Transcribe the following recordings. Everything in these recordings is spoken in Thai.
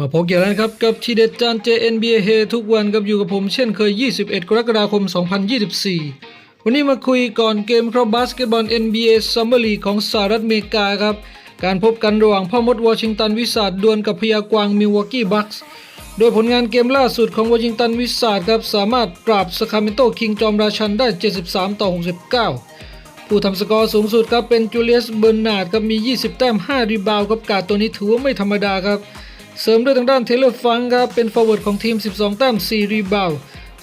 มาพบกันแล้วครับกับทีเด็ดจาน JNBA เฮทุกวันกับอยู่กับผมเช่นเคย 21 กรกฎาคม 2024 วันนี้มาคุยก่อนเกมครับบาสเกตบอล NBA Summer League ของสหรัฐอเมริกาครับ การพบกันระหว่างพ่อมดวอชิงตันวิสาดดวลกับพยากวางมิลวอกกี้บัคส์โดยผลงานเกมล่าสุดของวอชิงตันวิสาดครับสามารถปราบสคาเมนโตคิงจอมราชันได้ 73 ต่อ 69 ผู้ทำสกอร์สูงสุดครับเป็นจูเลียสเบอร์นาร์ดครับมี 20 แต้ม 5 รีบาวด์ครับการตัวนี้ถือว่าไม่ธรรมดาครับ เสริมด้วยทางด้านเทเลอร์ฟังครับเป็นฟอร์เวิร์ดของทีม 12 แต้ม 4 รีบาว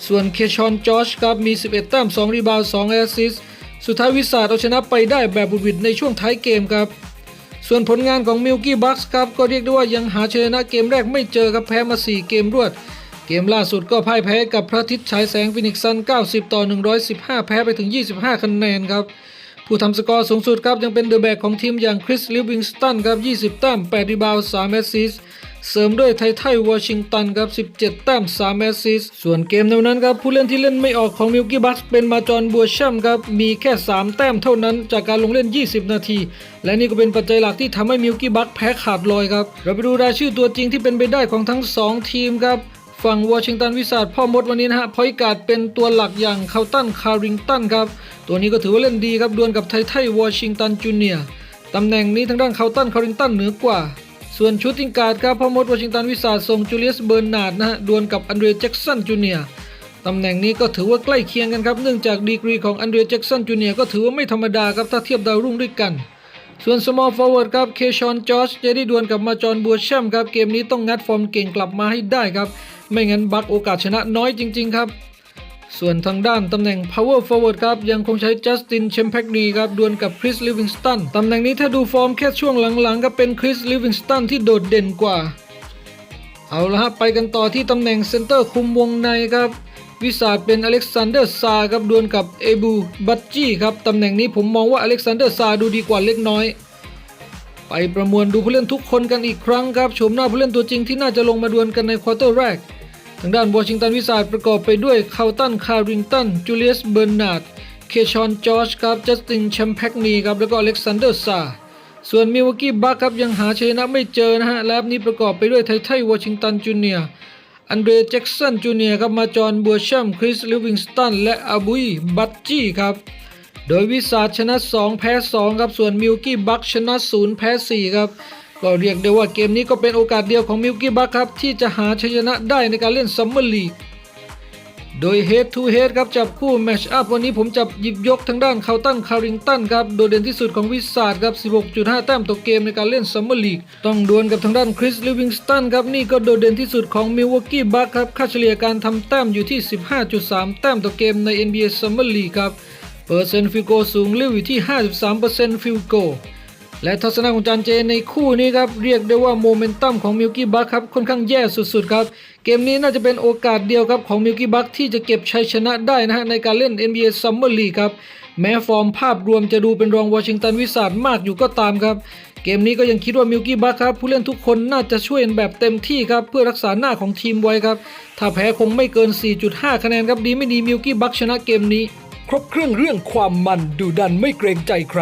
ส่วนเคชอนจอชครับมี 11 แต้ม 2 รีบาว2แอสซิสสุดท้ายวิสาดเอาชนะไปได้แบบบุดหวิดในช่วงท้ายเกมครับ ส่วนผลงานของมิลกี้บัคส์ครับก็เรียกได้ว่ายังหาชนะเกมแรกไม่เจอครับแพ้มา 4 เกมรวด เกมล่าสุดก็พ่ายแพ้กับพระอาทิตย์ฉายแสงฟินิกซัน 90 ต่อ 115 แพ้ไปถึง 25 คะแนนครับผู้ทำสกอร์สูงสุดครับยังเป็นเดอะแบกของทีมอย่างคริสลิวิงสตันครับ 20 แต้ม 8 รีบาว 3 แอสซิสต์ เสริมด้วยไทไทวอชิงตันครับ 17 แต้ม 3 แอสซิสส่วนเกมในวันนั้นครับ ผู้เล่นที่เล่นไม่ออกของมิลกี้บัคเป็นมาจอนบัวช่ำครับ มีแค่ 3 แต้มเท่านั้นจากการลงเล่น 20 นาที และนี่ก็เป็นปัจจัยหลักที่ทำให้มิลกี้บัคแพ้ขาดลอยครับ เราไปดูรายชื่อตัวจริงที่เป็นไปได้ของทั้ง 2 ทีมครับฝั่งวอชิงตันวิสาดพ่อมดวันนี้นะฮะพอยการ์ดเป็นตัวหลักอย่างเคาตันคาริงตันครับตัวนี้ก็ถือว่าเล่นดีครับดวลกับไทไทวอชิงตันจูเนียร์ตำแหน่งนี้ทางด้านเคาตันคาริงตันเหนือกว่า ส่วนชูตติงการ์ดครับพ่อมดวอชิงตันวิสาส่งจูเลียสเบอร์นาร์ดนะฮะดวลกับอันเดรแจ็กสันจูเนียร์ตำแหน่งนี้ก็ถือว่าใกล้เคียงกันครับเนื่องจากดีกรีของอันเดรแจ็กสันจูเนียร์ก็ถือว่าไม่ธรรมดาครับถ้าเทียบดาวรุ่งด้วยกัน ส่วน small forward ครับเคชอนจอร์จจะได้ดวลกับมาจอนบัวแชมครับเกมนี้ต้องงัดฟอร์มเก่งกลับมาให้ได้ครับ ไม่งั้นบักโอกาสชนะน้อยจริง ๆ ครับ ส่วนทางด้านตำแหน่ง power forward ครับยังคงใช้จัสตินเชมแพกนีครับดวลกับคริสลิวิงสตันตำแหน่งนี้ถ้าดูฟอร์มแค่ช่วงหลังๆ ก็เป็นคริสลิวิงสตันที่โดดเด่นกว่า เอาละฮะไปกันต่อที่ตำแหน่งเซนเตอร์คุมวงในครับวิสาดเป็นอเล็กซานเดอร์ซาครับดวลกับเอบูบัตจี้ครับตำแหน่งนี้ผมมองว่าอเล็กซานเดอร์ซาดูดีกว่าเล็กน้อย ไปประมวลดูผู้เล่นทุกคนกันอีกครั้งครับชมหน้าผู้เล่นตัวจริงที่น่าจะลงมาดวลกันในควอเตอร์แรก ทางด้านวอชิงตันวิสาดประกอบไปด้วยคาวตันคาริงตันจูเลียสเบอร์นาร์ดเคชอนจอร์จครับจัสตินแชมแพกนีครับแล้วก็อเล็กซานเดอร์ซาส่วนมิวกี้บัคครับยังหาชัยชนะไม่เจอนะฮะแลบนี้ประกอบไปด้วยไทไทวอชิงตันจูเนียร์อันเดรแจ็กสันจูเนียร์ครับมาจอนบัวชัมคริสลิวิงสตันและอาบุยบัตจี้ครับโดยวิสาชนะ 2 แพ้ 2 ครับ ส่วนมิลกี้บัคชนะ 0 แพ้ 4 ครับ ก็เรียกได้ว่าเกมนี้ก็เป็นโอกาสเดียวของมิลกี้บัคครับ ที่จะหาชัยชนะได้ในการเล่นซัมเมอร์ลีกโดย Head to Head ครับจับคู่แมชอัพวันนี้ผมจับหยิบยกทางด้านคาตันคาริงตันครับโดดเด่นที่สุดของวิสาดครับ 16.5 แต้มต่อเกมในการเล่นซัมเมอร์ลีกต้องดวลกับทางด้านคริสลิวิงสตันครับนี่ก็โดดเด่นที่สุดของมิลวอกกี้บัคครับค่าเฉลี่ยการทำแต้มอยู่ที่ 15.3 แต้มต่อเกมใน NBA Summer League ครับเปอร์เซ็นต์ฟิลโกสูงเลี้ยวอยู่ที่ 53%ฟิลโก และทัศนะของจานเจในคู่นี้ครับ เรียกได้ว่าโมเมนตัมของมิลกี้บัคครับค่อนข้างแย่สุดๆครับ เกมนี้น่าจะเป็นโอกาสเดียวครับของมิลกี้บัคที่จะเก็บชัยชนะได้นะฮะในการเล่น NBA Summer League ครับ แม้ฟอร์มภาพรวมจะดูเป็นรองวอชิงตันวิสาดมากอยู่ก็ตามครับ เกมนี้ก็ยังคิดว่ามิลกี้บัคครับผู้เล่นทุกคนน่าจะช่วยแบบเต็มที่ครับเพื่อรักษาหน้าของทีมไว้ครับถ้าแพ้คงไม่เกิน 4.5 คะแนนครับดีไม่ดีมิลกี้บัคชนะเกมนี้ ครบเครื่องเรื่องความมันดูดันไม่เกรงใจใคร